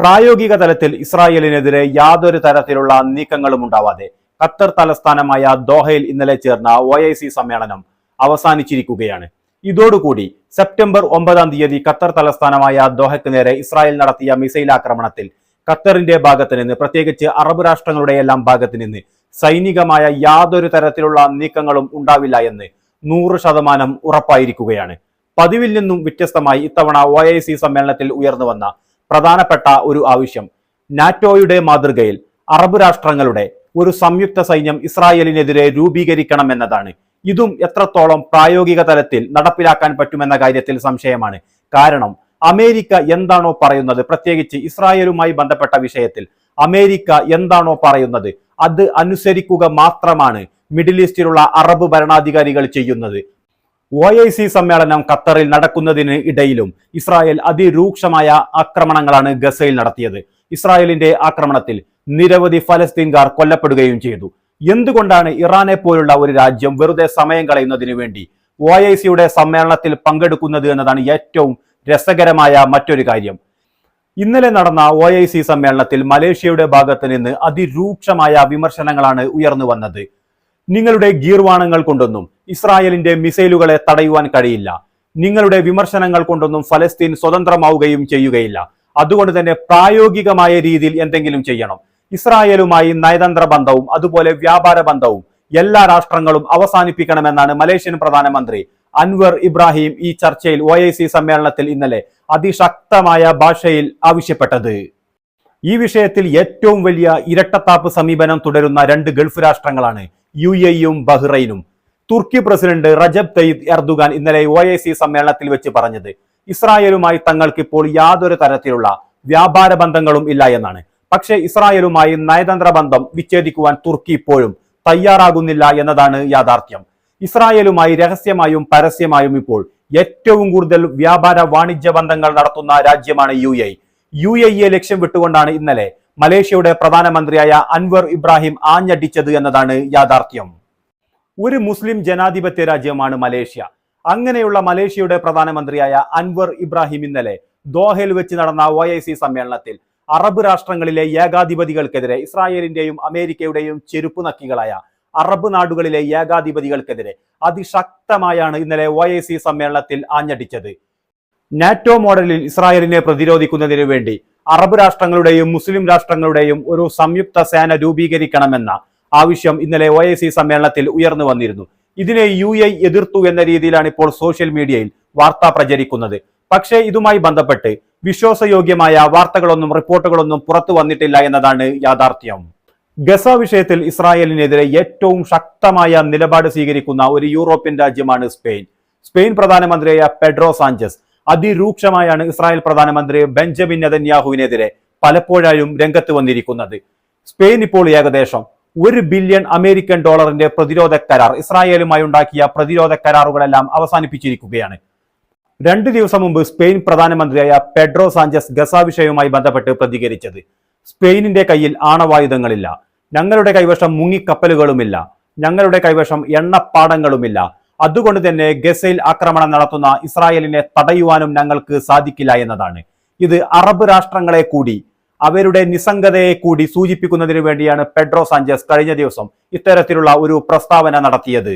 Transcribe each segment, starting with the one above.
പ്രായോഗിക തലത്തിൽ ഇസ്രായേലിനെതിരെ യാതൊരു തരത്തിലുള്ള നീക്കങ്ങളും ഉണ്ടാവാതെ ഖത്തർ തലസ്ഥാനമായ ദോഹയിൽ ഇന്നലെ ചേർന്ന ഒ സമ്മേളനം അവസാനിച്ചിരിക്കുകയാണ്. ഇതോടുകൂടി സെപ്റ്റംബർ ഒമ്പതാം തീയതി ഖത്തർ തലസ്ഥാനമായ ദോഹയ്ക്ക് നേരെ ഇസ്രായേൽ നടത്തിയ മിസൈൽ ആക്രമണത്തിൽ ഖത്തറിന്റെ ഭാഗത്ത് നിന്ന് പ്രത്യേകിച്ച് അറബ് രാഷ്ട്രങ്ങളുടെ എല്ലാം ഭാഗത്ത് നിന്ന് സൈനികമായ യാതൊരു തരത്തിലുള്ള നീക്കങ്ങളും ഉണ്ടാവില്ല എന്ന് നൂറ് ശതമാനം ഉറപ്പായിരിക്കുകയാണ്. പതിവിൽ നിന്നും വ്യത്യസ്തമായി ഇത്തവണ ഒ സമ്മേളനത്തിൽ ഉയർന്നു വന്ന പ്രധാനപ്പെട്ട ഒരു ആവശ്യം. നാറ്റോയുടെ മാതൃകയിൽ അറബ് രാഷ്ട്രങ്ങളുടെ ഒരു സംയുക്ത സൈന്യം ഇസ്രായേലിനെതിരെ രൂപീകരിക്കണം എന്നതാണ് ഇതും എത്രത്തോളം പ്രായോഗിക തലത്തിൽ നടപ്പിലാക്കാൻ പറ്റുമെന്ന കാര്യത്തിൽ സംശയമാണ്. കാരണം അമേരിക്ക എന്താണോ പറയുന്നത് പ്രത്യേകിച്ച് ഇസ്രായേലുമായി ബന്ധപ്പെട്ട വിഷയത്തിൽ അമേരിക്ക എന്താണോ പറയുന്നത് അത് അനുസരിക്കുക മാത്രമാണ് മിഡിൽ ഈസ്റ്റിലുള്ള അറബ് ഭരണാധികാരികൾ ചെയ്യുന്നത്. ഒ ഐ സി സമ്മേളനം ഖത്തറിൽ നടക്കുന്നതിന് ഇടയിലും ഇസ്രായേൽ അതിരൂക്ഷമായ ആക്രമണങ്ങളാണ് ഗസയിൽ നടത്തിയത്. ഇസ്രായേലിന്റെ ആക്രമണത്തിൽ നിരവധി ഫലസ്തീൻകാർ കൊല്ലപ്പെടുകയും ചെയ്തു. എന്തുകൊണ്ടാണ് ഇറാനെ പോലുള്ള ഒരു രാജ്യം വെറുതെ സമയം കളയുന്നതിനു വേണ്ടി ഒ ഐ സിയുടെ സമ്മേളനത്തിൽ പങ്കെടുക്കുന്നത് എന്നതാണ് ഏറ്റവും രസകരമായ മറ്റൊരു കാര്യം. ഇന്നലെ നടന്ന ഒ ഐ സി സമ്മേളനത്തിൽ മലേഷ്യയുടെ ഭാഗത്ത് നിന്ന് അതിരൂക്ഷമായ വിമർശനങ്ങളാണ് ഉയർന്നു വന്നത്. നിങ്ങളുടെ ഗീർവാണങ്ങൾ കൊണ്ടൊന്നും ഇസ്രായേലിന്റെ മിസൈലുകളെ തടയുവാൻ കഴിയില്ല. നിങ്ങളുടെ വിമർശനങ്ങൾ കൊണ്ടൊന്നും ഫലസ്തീൻ സ്വതന്ത്രമാവുകയും ചെയ്യുകയില്ല. അതുകൊണ്ട് തന്നെ പ്രായോഗികമായ രീതിയിൽ എന്തെങ്കിലും ചെയ്യണം. ഇസ്രായേലുമായി നയതന്ത്ര ബന്ധവും അതുപോലെ വ്യാപാര ബന്ധവും എല്ലാ രാഷ്ട്രങ്ങളും അവസാനിപ്പിക്കണമെന്നാണ് മലേഷ്യൻ പ്രധാനമന്ത്രി അൻവർ ഇബ്രാഹിം ഈ ചർച്ചയിൽ ഒ സമ്മേളനത്തിൽ ഇന്നലെ അതിശക്തമായ ഭാഷയിൽ ആവശ്യപ്പെട്ടത്. ഈ വിഷയത്തിൽ ഏറ്റവും വലിയ ഇരട്ടത്താപ്പ് സമീപനം തുടരുന്ന രണ്ട് ഗൾഫ് രാഷ്ട്രങ്ങളാണ് യു എയും ബഹ്റൈനും. തുർക്കി പ്രസിഡന്റ് റജബ് തയ്യിദ് എർദുഗാൻ ഇന്നലെ ഒ ഐ സി സമ്മേളനത്തിൽ വെച്ച് പറഞ്ഞത് ഇസ്രായേലുമായി തങ്ങൾക്ക് ഇപ്പോൾ യാതൊരു തരത്തിലുള്ള വ്യാപാര ബന്ധങ്ങളും ഇല്ല എന്നാണ്. പക്ഷേ ഇസ്രായേലുമായി നയതന്ത്ര ബന്ധം വിച്ഛേദിക്കുവാൻ തുർക്കി ഇപ്പോഴും തയ്യാറാകുന്നില്ല എന്നതാണ് യാഥാർത്ഥ്യം. ഇസ്രായേലുമായി രഹസ്യമായും പരസ്യമായും ഇപ്പോൾ ഏറ്റവും കൂടുതൽ വ്യാപാര വാണിജ്യ ബന്ധങ്ങൾ നടത്തുന്ന രാജ്യമാണ് യു എ യു എ ലക്ഷ്യം വിട്ടുകൊണ്ടാണ് ഇന്നലെ മലേഷ്യയുടെ പ്രധാനമന്ത്രിയായ അൻവർ ഇബ്രാഹിം ആഞ്ഞടിച്ചത് എന്നതാണ് യാഥാർത്ഥ്യം. ഒരു മുസ്ലിം ജനാധിപത്യ രാജ്യമാണ് മലേഷ്യ. അങ്ങനെയുള്ള മലേഷ്യയുടെ പ്രധാനമന്ത്രിയായ അൻവർ ഇബ്രാഹിം ഇന്നലെ ദോഹയിൽ വെച്ച് നടന്ന ഒ സമ്മേളനത്തിൽ അറബ് രാഷ്ട്രങ്ങളിലെ ഏകാധിപതികൾക്കെതിരെ ഇസ്രായേലിന്റെയും അമേരിക്കയുടെയും ചെരുപ്പ് നക്കികളായ അറബ് നാടുകളിലെ ഏകാധിപതികൾക്കെതിരെ അതിശക്തമായാണ് ഇന്നലെ ഒ സമ്മേളനത്തിൽ ആഞ്ഞടിച്ചത്. നാറ്റോ മോഡലിൽ ഇസ്രായേലിനെ പ്രതിരോധിക്കുന്നതിന് വേണ്ടി അറബ് രാഷ്ട്രങ്ങളുടെയും മുസ്ലിം രാഷ്ട്രങ്ങളുടെയും ഒരു സംയുക്ത സേന രൂപീകരിക്കണമെന്ന ആവശ്യം ഇന്നലെ ഒ സമ്മേളനത്തിൽ ഉയർന്നു വന്നിരുന്നു. ഇതിനെ യു എ എതിർത്തു എന്ന രീതിയിലാണ് ഇപ്പോൾ സോഷ്യൽ മീഡിയയിൽ വാർത്ത പ്രചരിക്കുന്നത്. പക്ഷേ ഇതുമായി ബന്ധപ്പെട്ട് വിശ്വാസയോഗ്യമായ വാർത്തകളൊന്നും റിപ്പോർട്ടുകളൊന്നും പുറത്തു വന്നിട്ടില്ല എന്നതാണ് യാഥാർത്ഥ്യം. ഗസ വിഷയത്തിൽ ഇസ്രായേലിനെതിരെ ഏറ്റവും ശക്തമായ നിലപാട് സ്വീകരിക്കുന്ന ഒരു യൂറോപ്യൻ രാജ്യമാണ് സ്പെയിൻ. സ്പെയിൻ പ്രധാനമന്ത്രിയായ പെഡ്രോ സാഞ്ചസ് അതിരൂക്ഷമായാണ് ഇസ്രായേൽ പ്രധാനമന്ത്രി ബെഞ്ചമിൻ നെതന്യാഹുവിനെതിരെ പലപ്പോഴായും രംഗത്ത് വന്നിരിക്കുന്നത്. സ്പെയിൻ ഇപ്പോൾ ഏകദേശം ഒരു ബില്യൺ അമേരിക്കൻ ഡോളറിന്റെ പ്രതിരോധ കരാർ ഇസ്രായേലുമായി ഉണ്ടാക്കിയ പ്രതിരോധ കരാറുകളെല്ലാം അവസാനിപ്പിച്ചിരിക്കുകയാണ്. രണ്ട് ദിവസം മുമ്പ് സ്പെയിൻ പ്രധാനമന്ത്രിയായ പെഡ്രോ സാഞ്ചസ് ഗസ വിഷയവുമായി ബന്ധപ്പെട്ട് പ്രതികരിച്ചത്. സ്പെയിനിന്റെ കയ്യിൽ ആണവായുധങ്ങളില്ല. ഞങ്ങളുടെ കൈവശം മുങ്ങിക്കപ്പലുകളുമില്ല. ഞങ്ങളുടെ കൈവശം എണ്ണപ്പാടങ്ങളുമില്ല. അതുകൊണ്ട് തന്നെ ഗസയിൽ ആക്രമണം നടത്തുന്ന ഇസ്രായേലിനെ തടയുവാനും ഞങ്ങൾക്ക് സാധിക്കില്ല എന്നതാണ്. ഇത് അറബ് രാഷ്ട്രങ്ങളെ കൂടി അവരുടെ നിസ്സംഗതയെ കൂടി സൂചിപ്പിക്കുന്നതിന് വേണ്ടിയാണ് പെഡ്രോ സാഞ്ചസ് കഴിഞ്ഞ ദിവസം ഇത്തരത്തിലുള്ള ഒരു പ്രസ്താവന നടത്തിയത്.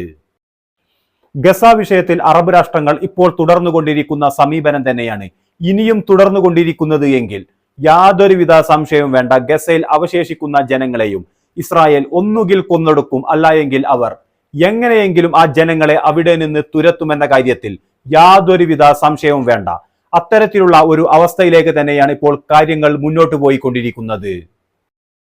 ഗസ വിഷയത്തിൽ അറബ് രാഷ്ട്രങ്ങൾ ഇപ്പോൾ തുടർന്നുകൊണ്ടിരിക്കുന്ന സമീപനം തന്നെയാണ്. ഇനിയും തുടർന്നുകൊണ്ടിരിക്കുന്നത് എങ്കിൽ യാതൊരുവിധ സംശയവും വേണ്ട ഗസയിൽ അവശേഷിക്കുന്ന ജനങ്ങളെയും ഇസ്രായേൽ ഒന്നുകിൽ കൊന്നൊടുക്കും അല്ല എങ്കിൽ അവർ എങ്ങനെയെങ്കിലും ആ ജനങ്ങളെ അവിടെ നിന്ന് തുരത്തുമെന്ന കാര്യത്തിൽ യാതൊരുവിധ സംശയവും വേണ്ട. അത്തരത്തിലുള്ള ഒരു അവസ്ഥയിലേക്ക് തന്നെയാണ് ഇപ്പോൾ കാര്യങ്ങൾ മുന്നോട്ട് പോയിക്കൊണ്ടിരിക്കുന്നത്.